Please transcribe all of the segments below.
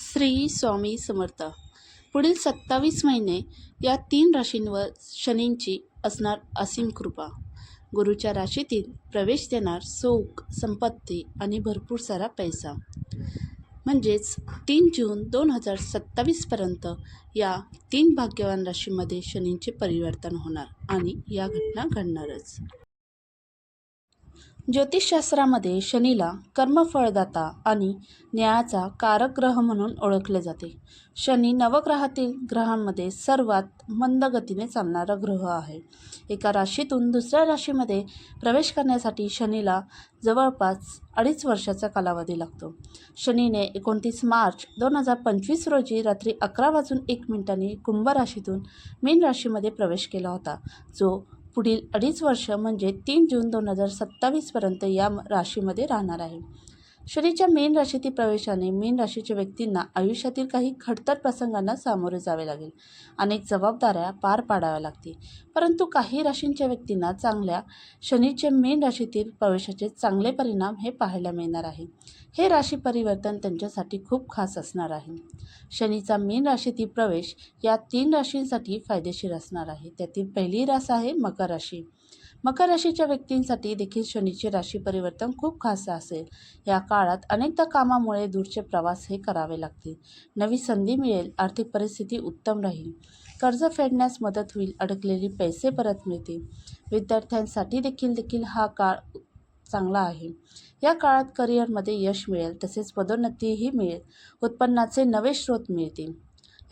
श्री स्वामी समर्थ. पुढील सत्तावीस महिने या तीन राशींवर शनींची असणार असीम कृपा. गुरुच्या राशीतील प्रवेश देणार सुख संपत्ती आणि भरपूर सारा पैसा. म्हणजेच तीन जून दोन हजार सत्तावीसपर्यंत या तीन भाग्यवान राशीमध्ये शनींचे परिवर्तन होणार आणि या घटना घडणारच. ज्योतिषशास्त्रामध्ये शनीला कर्मफळदाता आणि न्यायाचा कारक ग्रह म्हणून ओळखले जाते. शनी नवग्रहातील ग्रहांमध्ये सर्वात मंद गतीने चालणारा ग्रह आहे. एका राशीतून दुसऱ्या राशीमध्ये प्रवेश करण्यासाठी शनीला जवळपास अडीच वर्षाचा कालावधी लागतो. शनीने एकोणतीस मार्च दोन हजार पंचवीस रोजी रात्री अकरा वाजून एक मिनिटांनी कुंभ राशीतून मीन राशीमध्ये प्रवेश केला होता जो पुढील अडीच वर्ष म्हणजे तीन जून दोन हजार सत्तावीसपर्यंत या राशीमध्ये राहणार आहे. शनीच्या मीन राशीतील प्रवेशाने मीन राशीच्या व्यक्तींना आयुष्यातील काही खडतर प्रसंगांना सामोरे जावे लागेल. अनेक जबाबदाऱ्या पार पाडाव्या लागतील. परंतु काही राशींच्या व्यक्तींना चांगल्या शनीचे मीन राशीतील प्रवेशाचे चांगले परिणाम हे पाहायला मिळणार आहे. हे राशी परिवर्तन त्यांच्यासाठी खूप खास असणार आहे. शनीचा मीन राशीतील प्रवेश या तीन राशींसाठी फायदेशीर असणार आहे. त्यातील पहिली रास आहे मकर राशी. मकर राशीच्या व्यक्तींसाठी देखील शनीचे राशी परिवर्तन खूप खास असेल. या काळात अनेकदा कामामुळे दूरचे प्रवास हे करावे लागतील. नवी संधी मिळेल आर्थिक परिस्थिती उत्तम राहील. कर्ज फेडण्यास मदत होईल अडकलेली पैसे परत मिळतील. विद्यार्थ्यांसाठी देखील देखील हा काळ चांगला आहे. या काळात करिअरमध्ये यश मिळेल तसेच पदोन्नतीही मिळेल. उत्पन्नाचे नवे स्रोत मिळतील.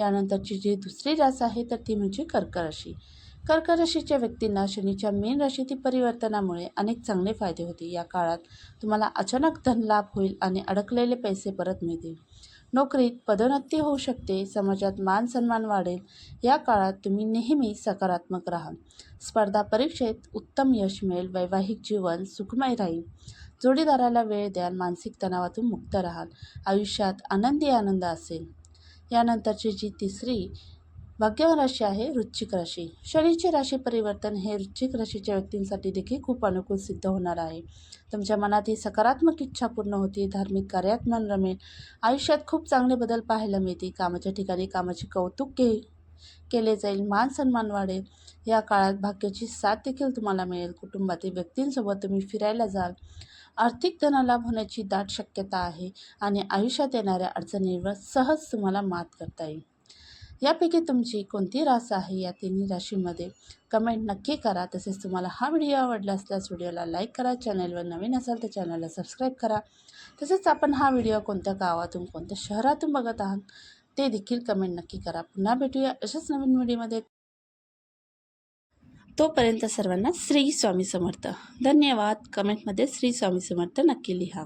यानंतरची जी दुसरी रास आहे तर ती म्हणजे कर्क राशी कर्क राशीच्या व्यक्तींना शनीच्या मेन राशीतील परिवर्तनामुळे अनेक चांगले फायदे होतील. या काळात तुम्हाला अचानक धनलाभ होईल आणि अडकलेले पैसे परत मिळतील. नोकरीत पदोन्नती होऊ शकते समाजात मान सन्मान वाढेल. या काळात तुम्ही नेहमी सकारात्मक राहा. स्पर्धा परीक्षेत उत्तम यश मिळेल वैवाहिक जीवन सुखमय राहील. जोडीदाराला वेळ द्याल मानसिक तणावातून मुक्त राहाल. आयुष्यात आनंदी आनंद असेल. यानंतरची जी तिसरी भाग्यवान राशी आहे वृश्चिक राशी. शनीचे राशी परिवर्तन हे वृश्चिक राशीच्या व्यक्तींसाठी देखील खूप अनुकूल सिद्ध होणार आहे. तुमच्या मनात ही सकारात्मक इच्छा पूर्ण होती धार्मिक कार्यात मन रमेल आयुष्यात खूप चांगले बदल पाहायला मिळतील कामाच्या ठिकाणी कामाचे कौतुक के केले जाईल मान सन्मान वाढेल. या काळात भाग्याची साथ देखील तुम्हाला मिळेल. कुटुंबातील व्यक्तींसोबत तुम्ही फिरायला जाल. आर्थिक धनालाभ होण्याची दाट शक्यता आहे आणि आयुष्यात येणाऱ्या अडचणींवर सहज तुम्हाला मात करता येईल. यापैकी तुमची कोणती रास आहे या तिन्ही राशीमध्ये? कमेंट नक्की करा. तसेच तुम्हाला हा व्हिडिओ आवडला असल्यास व्हिडिओला लाईक करा. चॅनलवर नवीन असाल तर चॅनलला सबस्क्राईब करा. तसेच आपण हा व्हिडिओ कोणत्या गावातून कोणत्या शहरातून बघत आहात ते देखील कमेंट नक्की करा. पुन्हा भेटूया अशाच नवीन व्हिडिओमध्ये. तोपर्यंत सर्वांना श्री स्वामी समर्थ. धन्यवाद. कमेंटमध्ये श्री स्वामी समर्थ नक्की लिहा.